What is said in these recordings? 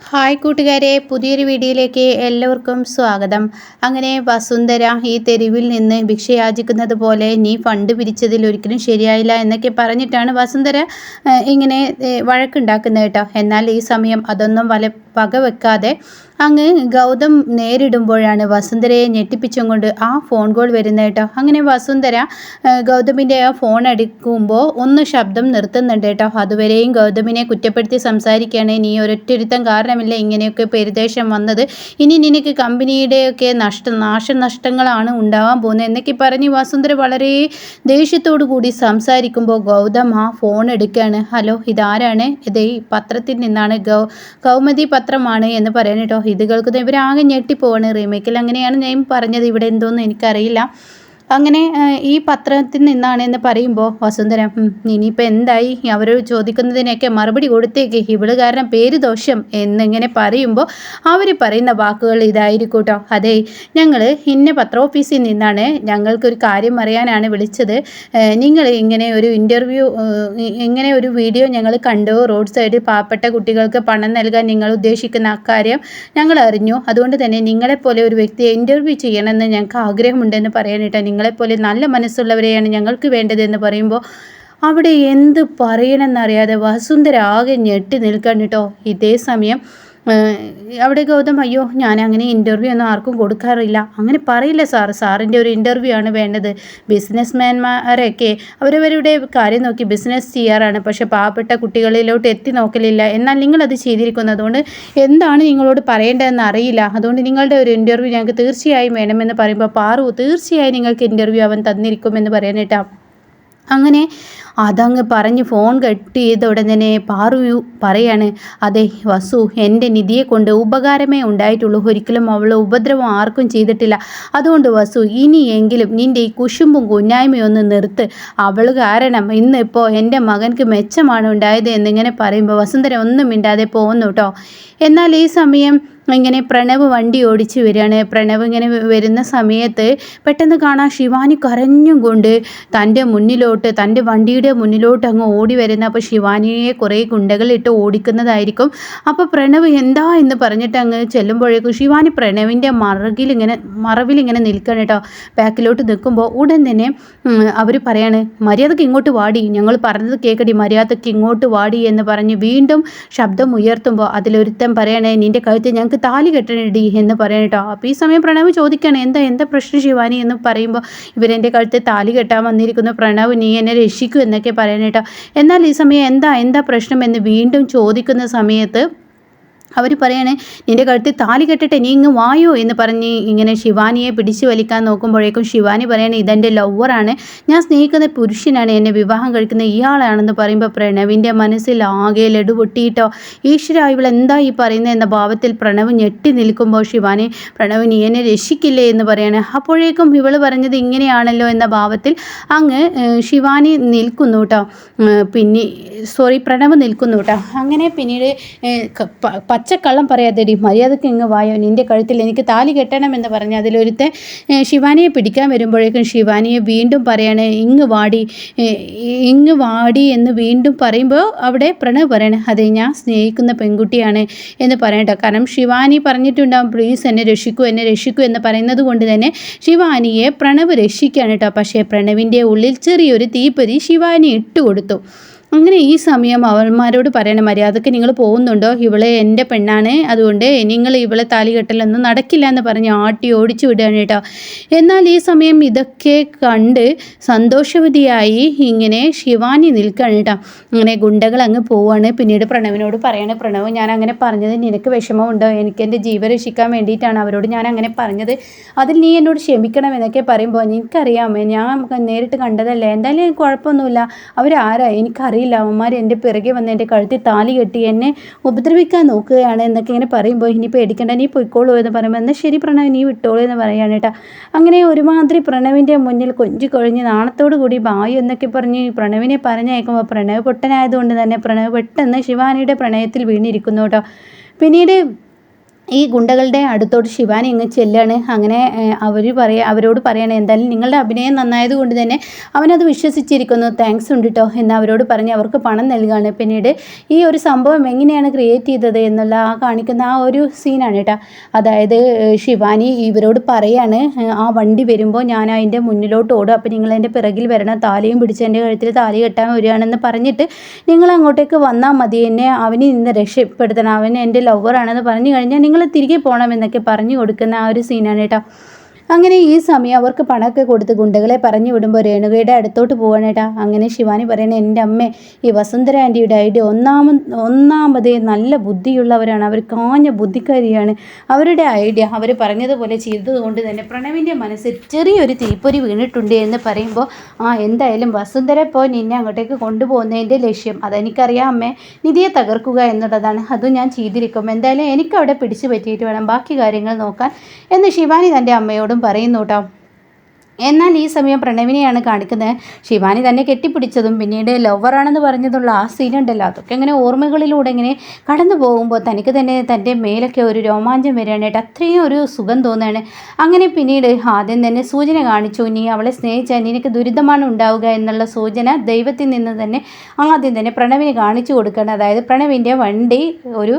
Hi കൂട്ടുകാരെ പുതിയൊരു വീഡിയോയിലേക്ക് എല്ലാവർക്കും സ്വാഗതം. അങ്ങനെ വസുന്ധര ഈ തെരുവിൽ നിന്ന് ഭിക്ഷയാചിക്കുന്നത് പോലെ നീ ഫണ്ട് പിരിച്ചതിൽ ഒരിക്കലും ശരിയായില്ല എന്നൊക്കെ പറഞ്ഞിട്ടാണ് വസുന്ധര ഇങ്ങനെ വഴക്കുണ്ടാക്കുന്നത് കേട്ടോ. എന്നാൽ ഈ സമയം അതൊന്നും വല വകവെക്കാതെ അങ്ങ് ഗൗതം നേരിടുമ്പോഴാണ് വസുന്ധരയെ ഞെട്ടിപ്പിച്ചും കൊണ്ട് ആ ഫോൺ കോൾ വരുന്നത് കേട്ടോ. അങ്ങനെ വസുന്ധര ഗൗതമിന്റെ ആ ഫോൺ എടുക്കുമ്പോൾ ഒന്ന് ശബ്ദം നിർത്തുന്നുണ്ട് കേട്ടോ. അതുവരെയും ഗൗതമിനെ കുറ്റപ്പെടുത്തി സംസാരിക്കുകയാണ്. നീ ഒരൊറ്റൊരുത്തം കാരണമില്ല ഇങ്ങനെയൊക്കെ പെരുദേശം വന്നത്. ഇനി നിനക്ക് കമ്പനിയുടെയൊക്കെ നഷ്ട നാശനഷ്ടങ്ങളാണ് ഉണ്ടാവാൻ പോകുന്നത് എന്നൊക്കെ പറഞ്ഞ് വസുന്ധര വളരെ ദേഷ്യത്തോടു കൂടി സംസാരിക്കുമ്പോൾ ഗൗതം ആ ഫോൺ എടുക്കുകയാണ്. ഹലോ ഇതാരാണ്? ഇതേ പത്രത്തിൽ നിന്നാണ്. ഗൗ കൗമതി പത്രമാണ് എന്ന് പറയാൻ കേട്ടോ. ഇത് കേൾക്കുന്ന ഇവരാകെ ഞെട്ടിപ്പോവാണ്. റീമേക്കിൽ അങ്ങനെയാണ് ഞാൻ പറഞ്ഞത്. ഇവിടെ എന്തോന്നും എനിക്കറിയില്ല. അങ്ങനെ ഈ പത്രത്തിൽ നിന്നാണ് എന്ന് പറയുമ്പോൾ വസുന്ധര ഇനിയിപ്പോൾ എന്തായി? അവർ ചോദിക്കുന്നതിനൊക്കെ മറുപടി കൊടുത്തേക്ക്. ഇവൾ കാരണം പേര് ദോഷം. എന്നിങ്ങനെ പറയുമ്പോൾ അവർ പറയുന്ന വാക്കുകൾ ഇതായിരിക്കൂട്ടോ. കേട്ടോ അതെ ഞങ്ങൾ ഇന്ന പത്ര ഓഫീസിൽ നിന്നാണ് ഞങ്ങൾക്കൊരു കാര്യം അറിയാനാണ് വിളിച്ചത്. നിങ്ങൾ ഇങ്ങനെ ഒരു ഇന്റർവ്യൂ ഇങ്ങനെ ഒരു വീഡിയോ ഞങ്ങൾ കണ്ടു. റോഡ് സൈഡിൽ പാവപ്പെട്ട കുട്ടികൾക്ക് പണം നൽകാൻ നിങ്ങൾ ഉദ്ദേശിക്കുന്ന അക്കാര്യം ഞങ്ങൾ അറിഞ്ഞു. അതുകൊണ്ട് തന്നെ നിങ്ങളെപ്പോലെ ഒരു വ്യക്തിയെ ഇന്റർവ്യൂ ചെയ്യണമെന്ന് ഞങ്ങൾക്ക് ആഗ്രഹമുണ്ടെന്ന് പറയാനായിട്ട് നിങ്ങളെപ്പോലെ നല്ല മനസ്സുള്ളവരെയാണ് ഞങ്ങൾക്ക് വേണ്ടതെന്ന് പറയുമ്പോൾ അവിടെ എന്ത് പറയണമെന്നറിയാതെ വസുന്ധര ആകെ ഞെട്ടി നിൽക്കാൻ കേട്ടോ. ഇതേ സമയം അവിടെ ഗൗതം അയ്യോ ഞാൻ അങ്ങനെ ഇന്റർവ്യൂ ഒന്നും ആർക്കും കൊടുക്കാറില്ല. അങ്ങനെ പറയില്ല സാർ സാറിന്റെ ഒരു ഇന്റർവ്യൂ ആണ് വേണ്ടത്. ബിസിനസ് മാൻമാരൊക്കെ അവരവരുടെ കാര്യം നോക്കി ബിസിനസ് ചെയ്യാറാണ്. പക്ഷേ പാവപ്പെട്ട കുട്ടികളിലോട്ട് എത്തി നോക്കലില്ല. എന്നാൽ നിങ്ങളത് ചെയ്തിരിക്കുന്നു അതുകൊണ്ട് എന്താണ് നിങ്ങളോട് പറയേണ്ടതെന്ന് അറിയില്ല. അതുകൊണ്ട് നിങ്ങളുടെ ഒരു ഇന്റർവ്യൂ ഞങ്ങൾക്ക് തീർച്ചയായും വേണമെന്ന് പറയുമ്പോൾ പാറു തീർച്ചയായും നിങ്ങൾക്ക് ഇന്റർവ്യൂ അവൻ തന്നിരിക്കുമെന്ന് പറയാനേട്ടാ അങ്ങനെ അതങ്ങ് പറഞ്ഞ് ഫോൺ കട്ട് ചെയ്ത ഉടനെ പാറു പറയാണ് അതെ വസു എന്റെ നിധിയെ കൊണ്ട് ഉപകാരമേ ഉണ്ടായിട്ടുള്ളൂ. ഒരിക്കലും അവൾ ഉപദ്രവം ആർക്കും ചെയ്തിട്ടില്ല. അതുകൊണ്ട് വസു ഇനിയെങ്കിലും നിന്റെ ഈ കുശുമ്പും കുഞ്ഞായ്മയൊന്ന് നിർത്ത്. അവൾ കാരണം ഇന്നിപ്പോൾ എന്റെ മകൻക്ക് മെച്ചമാണ് ഉണ്ടായത് എന്നിങ്ങനെ പറയുമ്പോൾ വസുന്ധര ഒന്നും മിണ്ടാതെ പോകുന്നു കേട്ടോ എന്നാൽ ഈ സമയം ഇങ്ങനെ പ്രണവ് വണ്ടി ഓടിച്ച് വരികയാണ്. പ്രണവ് ഇങ്ങനെ വരുന്ന സമയത്ത് പെട്ടെന്ന് കാണാൻ ശിവാനി കരഞ്ഞും കൊണ്ട് തന്റെ മുന്നിലോട്ട് തന്റെ വണ്ടിയുടെ മുന്നിലോട്ട് അങ്ങ് ഓടി വരുന്ന അപ്പോൾ ശിവാനിയെ കുറേ ഗുണ്ടകളിട്ട് ഓടിക്കുന്നതായിരിക്കും. അപ്പോൾ പ്രണവ് എന്താ എന്ന് പറഞ്ഞിട്ട് അങ്ങ് ചെല്ലുമ്പോഴേക്കും ശിവാനി പ്രണവിന്റെ മറകിൽ ഇങ്ങനെ മറവിൽ ഇങ്ങനെ നിൽക്കണം കേട്ടോ. ബാക്കിലോട്ട് നിൽക്കുമ്പോൾ ഉടൻ തന്നെ അവർ പറയാണ് മര്യാദയ്ക്ക് ഇങ്ങോട്ട് വാടി. ഞങ്ങൾ പറഞ്ഞത് കേൾക്കടി മര്യാദയ്ക്ക് ഇങ്ങോട്ട് വാടി എന്ന് പറഞ്ഞ് വീണ്ടും ശബ്ദം ഉയർത്തുമ്പോൾ അതിലൊരുത്തൻ പറയണേ നിന്റെ കഴുത്ത് ഞങ്ങൾക്ക് നിനക്ക് താലി കെട്ടണേടി എന്ന് പറയണട്ടോ അപ്പോൾ ഈ സമയം പ്രണവ് ചോദിക്കുകയാണ് എന്താ എന്താ പ്രശ്നം ശിവാനി? എന്ന് പറയുമ്പോൾ ഇവരെന്റെ കഴുത്ത് താലി കെട്ടാൻ വന്നിരിക്കുന്ന. പ്രണവ് നീ എന്നെ രക്ഷിക്കൂ എന്നൊക്കെ പറയണേട്ടോ എന്നാൽ ഈ സമയം എന്താ എന്താ പ്രശ്നം എന്ന് വീണ്ടും ചോദിക്കുന്ന സമയത്ത് അവർ പറയണേ നിന്റെ കഴുത്തിൽ താലി കെട്ടിട്ട് നീ ഇങ്ങ് വായോ? എന്ന് പറഞ്ഞ് ഇങ്ങനെ ശിവാനിയെ പിടിച്ചു വലിക്കാൻ നോക്കുമ്പോഴേക്കും ശിവാനി പറയണേ ഇതെന്റെ ലവറാണ് ഞാൻ സ്നേഹിക്കുന്ന പുരുഷനാണ്. എന്നെ വിവാഹം കഴിക്കുന്ന ഇയാളാണെന്ന് പറയുമ്പോൾ പ്രണവിന്റെ മനസ്സിൽ ആകെ ലഡു പൊട്ടിയിട്ടോ ഈശ്വര ഇവൾ എന്താ ഈ പറയുന്നത് എന്ന ഭാവത്തിൽ പ്രണവ് ഞെട്ടി നിൽക്കുമ്പോൾ ശിവാനി പ്രണവ് നീ എന്നെ രക്ഷിക്കില്ലേ? എന്ന് പറയണേ. അപ്പോഴേക്കും ഇവൾ പറഞ്ഞത് ഇങ്ങനെയാണല്ലോ എന്ന ഭാവത്തിൽ അങ്ങ് ശിവാനി നിൽക്കുന്നു കേട്ടോ പിന്നെ സോറി പ്രണവ് നിൽക്കുന്നു കേട്ടോ അങ്ങനെ പിന്നീട് പച്ചക്കള്ളം പറയാതെടി മര്യാദയ്ക്ക് ഇങ്ങ് വായോ നിന്റെ കഴുത്തിൽ എനിക്ക് താലി കെട്ടണമെന്ന് പറഞ്ഞ് അതിലൊരുത്തെ ശിവാനിയെ പിടിക്കാൻ വരുമ്പോഴേക്കും ശിവാനിയെ വീണ്ടും പറയണേ ഇങ്ങ് വാടി ഇങ്ങ് വാടി എന്ന് വീണ്ടും പറയുമ്പോൾ അവിടെ പ്രണവ് പറയണേ അതെ ഞാൻ സ്നേഹിക്കുന്ന പെൺകുട്ടിയാണ് എന്ന് പറയട്ടോ. കാരണം ശിവാനി പറഞ്ഞിട്ടുണ്ടാവും പ്ലീസ് എന്നെ രക്ഷിക്കൂ എന്നെ രക്ഷിക്കൂ എന്ന് പറയുന്നത് കൊണ്ട് തന്നെ ശിവാനിയെ പ്രണവ് രക്ഷിക്കുകയാണ് കേട്ടോ. പക്ഷേ പ്രണവിന്റെ ഉള്ളിൽ ചെറിയൊരു തീപ്പൊരി ശിവാനി ഇട്ടുകൊടുത്തു. അങ്ങനെ ഈ സമയം അവന്മാരോട് പറയണം മര്യാദയ്ക്ക് നിങ്ങൾ പോകുന്നുണ്ടോ? ഇവളെ എന്റെ പെണ്ണാണ്. അതുകൊണ്ട് നിങ്ങൾ ഇവളെ താലി കെട്ടലൊന്നും നടക്കില്ല എന്ന് പറഞ്ഞ് ആട്ടി ഓടിച്ചു വിടുകയാണ് കേട്ടോ. എന്നാൽ ഈ സമയം ഇതൊക്കെ കണ്ട് സന്തോഷവതിയായി ഇങ്ങനെ ശിവാനി നിൽക്കുകയാണ് കേട്ടോ. അങ്ങനെ ഗുണ്ടകൾ അങ്ങ് പോവാണ്. പിന്നീട് പ്രണവിനോട് പറയണ പ്രണവ് ഞാൻ അങ്ങനെ പറഞ്ഞത് നിനക്ക് വിഷമമുണ്ടോ? എനിക്ക് എന്റെ ജീവൻ രക്ഷിക്കാൻ വേണ്ടിയിട്ടാണ് അവരോട് ഞാൻ അങ്ങനെ പറഞ്ഞത്. അതിൽ നീ എന്നോട് ക്ഷമിക്കണം എന്നൊക്കെ പറയുമ്പോൾ എനിക്കറിയാമേ ഞാൻ നേരിട്ട് കണ്ടതല്ലേ. എന്തായാലും കുഴപ്പമൊന്നുമില്ല. അവരാരാ? എനിക്കറിയില്ല. അവന്മാർ എന്റെ പിറകെ വന്ന് എന്റെ കഴുത്തിൽ താലി കെട്ടി എന്നെ ഉപദ്രവിക്കാൻ നോക്കുകയാണ് എന്നൊക്കെ ഇങ്ങനെ പറയുമ്പോൾ ഇനി പേടിക്കണ്ട നീ പൊയ്ക്കോളൂ എന്ന് പറയുമ്പോൾ എന്നാൽ ശരി പ്രണവ് നീ വിട്ടോളൂ എന്ന് പറയുകയാണ് കേട്ടോ. അങ്ങനെ ഒരുമാതിരി പ്രണവിന്റെ മുന്നിൽ കൊഞ്ചി കൊഴിഞ്ഞ് നാണത്തോടു കൂടി ബായു എന്നൊക്കെ പറഞ്ഞ് പ്രണവിനെ പറഞ്ഞയക്കുമ്പോൾ പ്രണവ് പൊട്ടനായതുകൊണ്ട് തന്നെ പ്രണവ് പെട്ടെന്ന് ശിവാനിയുടെ പ്രണയത്തിൽ വീണിരിക്കുന്നു കേട്ടോ. പിന്നീട് ഈ ഗുണ്ടകളുടെ അടുത്തോട്ട് ശിവാനി ഇങ്ങ് ചെല്ലാണ്. അങ്ങനെ അവർ പറയ അവരോട് പറയണേ എന്തായാലും നിങ്ങളുടെ അഭിനയം നന്നായത് കൊണ്ട് തന്നെ അവനത് വിശ്വസിച്ചിരിക്കുന്നു. താങ്ക്സ് ഉണ്ട് കേട്ടോ എന്ന് അവരോട് പറഞ്ഞ് അവർക്ക് പണം നൽകുകയാണ് പിന്നീട് ഈ ഒരു സംഭവം എങ്ങനെയാണ് ക്രിയേറ്റ് ചെയ്തത് എന്നുള്ള ആ കാണിക്കുന്ന ആ ഒരു സീനാണ് കേട്ടോ അതായത് ശിവാനി ഇവരോട് പറയാണ് ആ വണ്ടി വരുമ്പോൾ ഞാൻ അതിന്റെ മുന്നിലോട്ട് ഓടും. അപ്പോൾ നിങ്ങൾ എന്റെ പിറകിൽ വരണം താലിയും പിടിച്ച് എന്റെ കഴുത്തിൽ താലി കെട്ടാൻ വരികയാണെന്ന് പറഞ്ഞിട്ട് നിങ്ങൾ അങ്ങോട്ടേക്ക് വന്നാൽ മതി. എന്നെ അവനെ ഇന്ന് രക്ഷപ്പെടുത്തണം. അവൻ എന്റെ ലവറാണെന്ന് പറഞ്ഞു കഴിഞ്ഞാൽ നിങ്ങൾ തിരികെ പോകണം എന്നൊക്കെ പറഞ്ഞു കൊടുക്കുന്ന ആ ഒരു സീനാണ് കേട്ടോ. അങ്ങനെ ഈ സമയം അവർക്ക് പണമൊക്കെ കൊടുത്ത് ഗുണ്ടകളെ പറഞ്ഞു വിടുമ്പോൾ രേണുകയുടെ അടുത്തോട്ട് പോവാണേട്ടാ. അങ്ങനെ ശിവാനി പറയണേ എന്റെ അമ്മ ഈ വസുന്ധര ആന്റിയുടെ ഐഡിയ ഒന്നാമത് ഒന്നാമതേ നല്ല ബുദ്ധിയുള്ളവരാണ്. അവർ കാഞ്ഞ ബുദ്ധിക്കാരിയാണ്. അവരുടെ ഐഡിയ അവർ പറഞ്ഞതുപോലെ ചെയ്തതുകൊണ്ട് തന്നെ പ്രണവിന്റെ മനസ്സിൽ ചെറിയൊരു തീപ്പൊരി വീണിട്ടുണ്ട് എന്ന് പറയുമ്പോൾ ആ എന്തായാലും വസുന്ധര ഇപ്പോൾ നിന്നെ അങ്ങോട്ടേക്ക് കൊണ്ടുപോകുന്നതിന്റെ ലക്ഷ്യം. അതെനിക്കറിയാം അമ്മേ. നിധിയെ തകർക്കുക എന്നുള്ളതാണ്. അതും ഞാൻ ചെയ്തിരിക്കും. എന്തായാലും എനിക്കവിടെ പിടിച്ചു പറ്റിയിട്ട് വേണം. ബാക്കി കാര്യങ്ങൾ നോക്കാൻ. എന്ന് ശിവാനി തന്റെ അമ്മയോടും പറയുന്നു കേട്ടോ. എന്നാൽ ഈ സമയം പ്രണവിനെയാണ് കാണിക്കുന്നത്. ശിവാനി തന്നെ കെട്ടിപ്പിടിച്ചതും പിന്നീട് ലവറാണെന്ന് പറഞ്ഞതുള്ള ആ സീനുണ്ടല്ലോ അതൊക്കെ ഇങ്ങനെ ഓർമ്മകളിലൂടെ ഇങ്ങനെ കടന്നു പോകുമ്പോൾ തനിക്ക് തന്നെ തന്റെ മേലൊക്കെ ഒരു രോമാഞ്ചം വരികയാണായിട്ട് അത്രയും ഒരു സുഖം തോന്നുകയാണ്. അങ്ങനെ പിന്നീട് ആദ്യം തന്നെ സൂചന കാണിച്ചു. നീ അവളെ സ്നേഹിച്ചാൽ നിനക്ക് ദുരിതമാണ് ഉണ്ടാവുക എന്നുള്ള സൂചന ദൈവത്തിൽ നിന്ന് തന്നെ ആദ്യം തന്നെ പ്രണവിനെ കാണിച്ചു കൊടുക്കണം അതായത് പ്രണവിന്റെ വണ്ടി ഒരു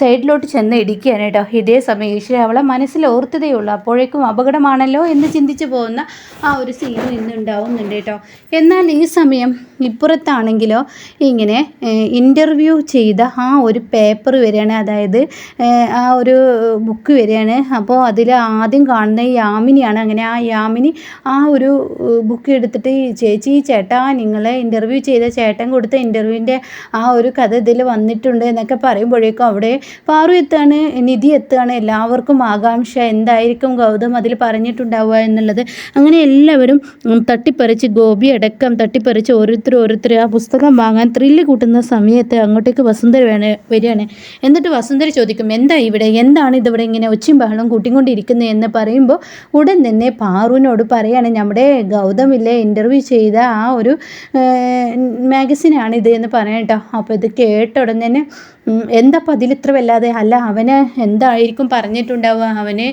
സൈഡിലോട്ട് ചെന്ന് ഇടിക്കുകയാണ് കേട്ടോ. ഇതേ സമയം ഈശ്വര അവളെ മനസ്സിൽ ഓർത്തതേ ഉള്ളൂ അപ്പോഴേക്കും അപകടമാണല്ലോ എന്ന് ചിന്തിച്ചു പോകുന്ന ആ ഒരു സീനും ഇന്നുണ്ടാവുന്നുണ്ട് കേട്ടോ. എന്നാൽ ഈ സമയം ഇപ്പുറത്താണെങ്കിലോ ഇങ്ങനെ ഇന്റർവ്യൂ ചെയ്ത ആ ഒരു പേപ്പർ വരികയാണ് അതായത് ആ ഒരു ബുക്ക് വരികയാണ് അപ്പോൾ അതിൽ ആദ്യം കാണുന്ന യാമിനിയാണ്. അങ്ങനെ ആ യാമിനി ആ ഒരു ബുക്ക് എടുത്തിട്ട് ചേച്ചി ചേട്ടാ നിങ്ങളെ ഇന്റർവ്യൂ ചെയ്ത ചേട്ടൻ കൊടുത്ത ഇന്റർവ്യൂവിന്റെ ആ ഒരു കഥ ഇതിൽ വന്നിട്ടുണ്ട് എന്നൊക്കെ പറയുമ്പോഴേക്കും അവിടെ പാറു എത്താണ് നിധി എത്തുകയാണ് എല്ലാവർക്കും ആകാംക്ഷ എന്തായിരിക്കും ഗൗതം അതിൽ പറഞ്ഞിട്ടുണ്ടാവുക എന്നുള്ളത് അങ്ങനെ എല്ലാവരും തട്ടിപ്പറിച്ച് ഗോപി അടക്കം തട്ടിപ്പറിച്ച് ഓരോരുത്തർ ഓരോരുത്തർ ആ പുസ്തകം വാങ്ങാൻ ത്രില്ല് കൂട്ടുന്ന സമയത്ത് അങ്ങോട്ടേക്ക് വസുന്ധര വേണ വരികയാണ്. എന്നിട്ട് വസുന്ധര ചോദിക്കും എന്താ ഇവിടെ? എന്താണ് ഇതിവിടെ ഇങ്ങനെ ഒച്ചയും ബഹളം കൂട്ടിക്കൊണ്ടിരിക്കുന്നത് എന്ന് പറയുമ്പോൾ ഉടൻ തന്നെ പാറുവിനോട് പറയാണ് നമ്മുടെ ഗൗതമില്ലേ ഇന്റർവ്യൂ ചെയ്ത ആ ഒരു മാഗസിനാണ് ഇത് എന്ന് പറയാം കേട്ടോ. അപ്പോൾ ഇത് കേട്ട ഉടൻ തന്നെ എന്താപ്പം അതിലിത്ര വല്ലാതെ അല്ല അവനെ എന്തായിരിക്കും പറഞ്ഞിട്ടുണ്ടാവുക? അവന്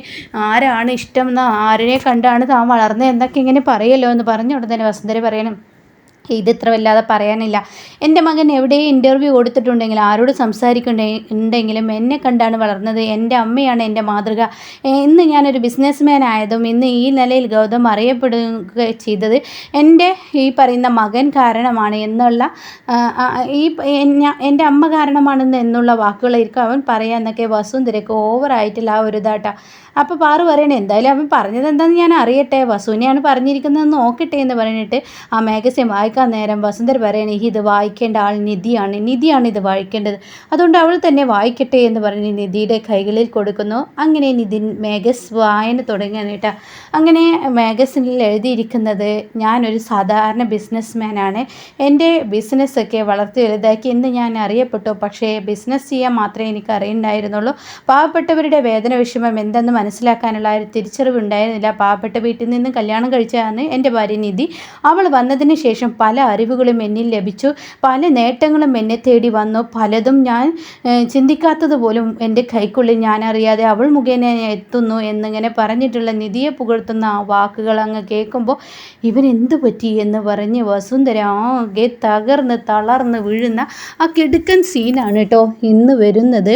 ആരാണ് ഇഷ്ടം എന്ന് ആരെ കണ്ടാണ് താൻ വളർന്നത് എന്നൊക്കെ ഇങ്ങനെ പറയല്ലോ എന്ന് പറഞ്ഞ തന്നെ വസുന്ധര പറയണം. ഇത് ഇത്ര വല്ലാതെ പറയാനില്ല. എന്റെ മകൻ എവിടെ ഇന്റർവ്യൂ കൊടുത്തിട്ടുണ്ടെങ്കിലും ആരോട് സംസാരിക്കണ്ടേ ഉണ്ടെങ്കിലും എന്നെ കണ്ടാണ് വളർന്നത്. എന്റെ അമ്മയാണ് എന്റെ മാതൃക. ഇന്ന് ഞാനൊരു ബിസിനസ് ആയതും ഇന്ന് ഈ നിലയിൽ ഗൗതം അറിയപ്പെടുക ചെയ്തത് എന്റെ ഈ പറയുന്ന മകൻ കാരണമാണ് എന്നുള്ള ഈ എന്റെ അമ്മ കാരണമാണെന്ന് എന്നുള്ള വാക്കുകളായിരിക്കും അവൻ പറയാന്നൊക്കെ വസുന്ധരക്ക് ഓവറായിട്ടുള്ള ആ ഒരു ഇതാട്ടാ. അപ്പോൾ പാറു പറയണേ എന്തായാലും അവൻ പറഞ്ഞത് എന്താണെന്ന് ഞാൻ അറിയട്ടെ. വസുവിനെയാണ് പറഞ്ഞിരിക്കുന്നത് നോക്കട്ടെ എന്ന് പറഞ്ഞിട്ട് ആ മാഗസിൻ വായിക്കാൻ നേരം വസുന്ധര പറയണേ ഇത് വായിക്കേണ്ട ആൾ നിധിയാണ് നിധിയാണ് ഇത് വായിക്കേണ്ടത്. അതുകൊണ്ട് അവൾ തന്നെ വായിക്കട്ടെ എന്ന് പറഞ്ഞ് നിധിയുടെ കൈകളിൽ കൊടുക്കുന്നു. അങ്ങനെ നിതിൻ മാഗസ് വായന തുടങ്ങാനായിട്ട് അങ്ങനെ മാഗസിനിൽ എഴുതിയിരിക്കുന്നത് ഞാനൊരു സാധാരണ ബിസിനസ് മാനാണ് എന്റെ ബിസിനസ്സൊക്കെ വളർത്തി വലുതാക്കി. എന്ന് ഞാൻ അറിയപ്പെട്ടു. പക്ഷേ ബിസിനസ് ചെയ്യാൻ മാത്രമേ എനിക്ക് അറിയുണ്ടായിരുന്നുള്ളൂ. പാവപ്പെട്ടവരുടെ വേദന വിഷമം എന്തെന്ന് മനസ്സിലാക്കാനുള്ള ഒരു തിരിച്ചറിവ് ഉണ്ടായിരുന്നില്ല. പാവപ്പെട്ട വീട്ടിൽ നിന്ന് കല്യാണം കഴിച്ചതാണ് എന്റെ ഭാര്യ നിധി. അവൾ വന്നതിന് ശേഷം പല അറിവുകളും എന്നിൽ ലഭിച്ചു. പല നേട്ടങ്ങളും എന്നെ തേടി വന്നു. പലതും ഞാൻ ചിന്തിക്കാത്തത് പോലും എന്റെ കൈക്കുള്ളിൽ ഞാൻ അറിയാതെ അവൾ മുഖേന എത്തുന്നു എന്നിങ്ങനെ പറഞ്ഞിട്ടുള്ള നിധിയെ പുകഴ്ത്തുന്ന ആ വാക്കുകൾ അങ്ങ് കേൾക്കുമ്പോൾ ഇവൻ എന്തു പറ്റി? എന്ന് പറഞ്ഞ് വസുന്ധര ആകെ തകർന്ന് തളർന്ന് വീഴുന്ന ആ കിടുക്കൻ സീനാണ് കേട്ടോ ഇന്ന് വരുന്നത്.